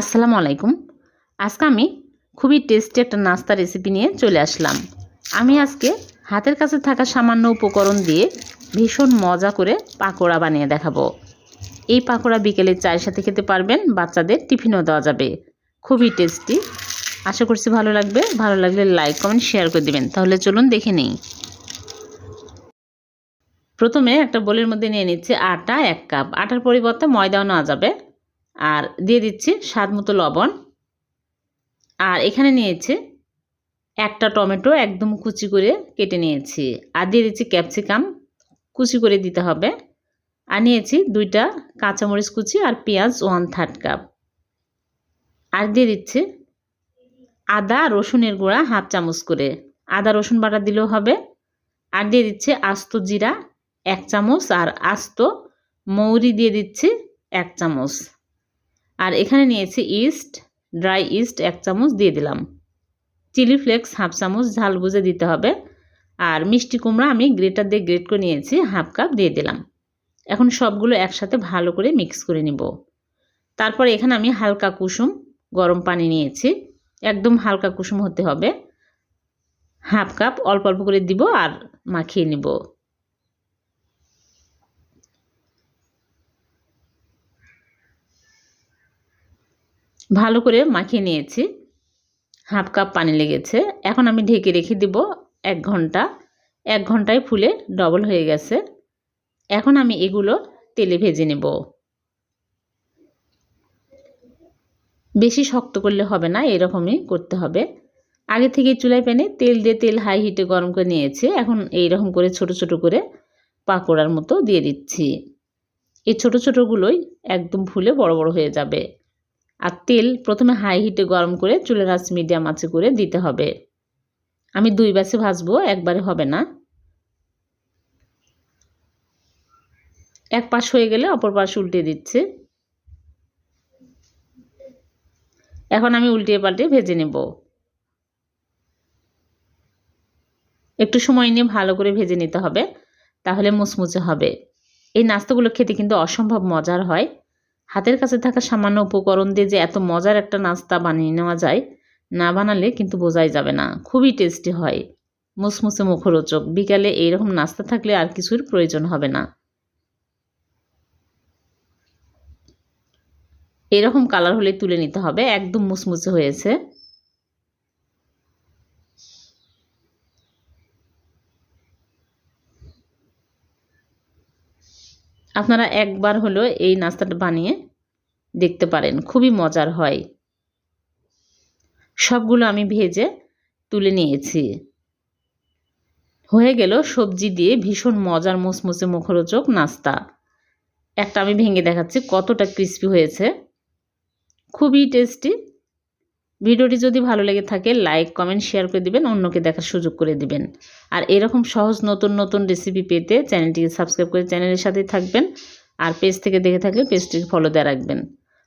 আসসালামু আলাইকুম। আজকে আমি খুবই টেস্টি একটা নাস্তা রেসিপি নিয়ে চলে আসলাম। আমি আজকে হাতের কাছে থাকা সামান্য উপকরণ দিয়ে ভীষণ মজা করে পাকোড়া বানিয়ে দেখাবো। এই পাকোড়া বিকেলে চায়ের সাথে খেতে পারবেন, বাচ্চাদের টিফিনও দেওয়া যাবে। খুবই টেস্টি। আশা করছি ভালো লাগবে। ভালো লাগলে লাইক কমেন্ট শেয়ার করে দিবেন। তাহলে চলুন দেখে নিই। প্রথমে একটা বোলের মধ্যে নিয়ে নিচ্ছি আটা এক কাপ। আটার পরিবর্তে ময়দাও নেওয়া যাবে। আর দিয়ে দিচ্ছি স্বাদ মতো লবণ। আর এখানে নিয়েছে একটা টমেটো একদম কুচি করে কেটে নিয়েছি। আর দিয়ে দিচ্ছি ক্যাপসিকাম, কুচি করে দিতে হবে। আর নিয়েছি দুইটা কাঁচামরিচ কুচি আর পেঁয়াজ ওয়ান থার্ড কাপ। আর দিয়ে দিচ্ছি আদা, রসুনের গুঁড়া হাফ চামচ করে। আদা, রসুন বাটা দিলেও হবে। আর দিয়ে দিচ্ছে আস্ত জিরা এক চামচ আর আস্ত মৌরি দিয়ে দিচ্ছি এক চামচ। আর এখানে নিয়েছি ইস্ট, ড্রাই ইস্ট এক চামচ দিয়ে দিলাম। চিলি ফ্লেক্স হাফ চামচ ঝাল বুঝে দিতে হবে। আর মিষ্টি কুমড়া আমি গ্রেটার দিয়ে গ্রেট করে নিয়েছি, হাফ কাপ দিয়ে দিলাম। এখন সবগুলো একসাথে ভালো করে মিক্স করে নিব। তারপর এখানে আমি হালকা কুসুম, গরম পানি নিয়েছি। একদম হালকা কুসুম হতে হবে। হাফ কাপ অল্প অল্প করে দিব আর মাখিয়ে নিব। ভালো করে মাখিয়ে নিয়েছি। হাফ কাপ পানি লেগেছে। এখন আমি ঢেকে রেখে দিব এক ঘণ্টা। এক ঘন্টায় ফুলে ডবল হয়ে গেছে। এখন আমি এগুলো তেলে ভেজে নেব। বেশি শক্ত করলে হবে না, এরকমই করতে হবে। আগে থেকে চুলায় প্যানে তেল দিয়ে তেল হাই হিটে গরম করে নিয়েছি। এখন এই রকম করে ছোট ছোট করে পাকোড়ার মতো দিয়ে দিচ্ছি। এই ছোট ছোটোগুলোই একদম ফুলে বড় বড় হয়ে যাবে। আর তেল প্রথমে হাই হিটে গরম করে চুলের আঁচ মিডিয়াম আঁচে করে দিতে হবে। আমি দুই ব্যাচে ভাজবো, একবারে হবে না। এক পাশ হয়ে গেলে অপর পাশ উল্টে দিচ্ছে। এখন আমি উল্টিয়ে পাল্টে ভেজে নেব। একটু সময় নিয়ে ভালো করে ভেজে নিতে হবে, তাহলে মুচমুচে হবে। এই নাস্তাগুলো খেতে কিন্তু অসম্ভব মজার হয়। হাতের কাছে থাকা সামান্য উপকরণ দিয়ে যে এত মজার একটা নাস্তা বানিয়ে নেওয়া যায়, না বানালে কিন্তু বোঝাই যাবে না। খুবই টেস্টি হয়। মুসমুসে মুখরোচক। বিকালে এইরকম নাস্তা থাকলে আর কিছুর প্রয়োজন হবে না। এরকম কালার হলে তুলে নিতে হবে। একদম মুসমুসে হয়েছে। আপনারা একবার হলো এই নাস্তাটা বানিয়ে দেখতে পারেন, খুবই মজার হয়। সবগুলো আমি ভেজে তুলে নিয়েছি। হয়ে গেল সবজি দিয়ে ভীষণ মজার মুসমুসে মুখরোচক নাস্তা। একটা আমি ভেঙে দেখাচ্ছি, কতটা ক্রিস্পি হয়েছে। খুবই টেস্টি ভিডিওটি যদি ভালো লেগে থাকে লাইক কমেন্ট শেয়ার করে দিবেন, অন্যকে দেখার সুযোগ করে দিবেন। আর এরকম সহজ নতুন নতুন রেসিপি পেতে চ্যানেলটিকে সাবস্ক্রাইব করে চ্যানেলের সাথেই থাকবেন। আর পেজ থেকে দেখে থাকলে পেজটিকে ফলো দেওয়া রাখবেন।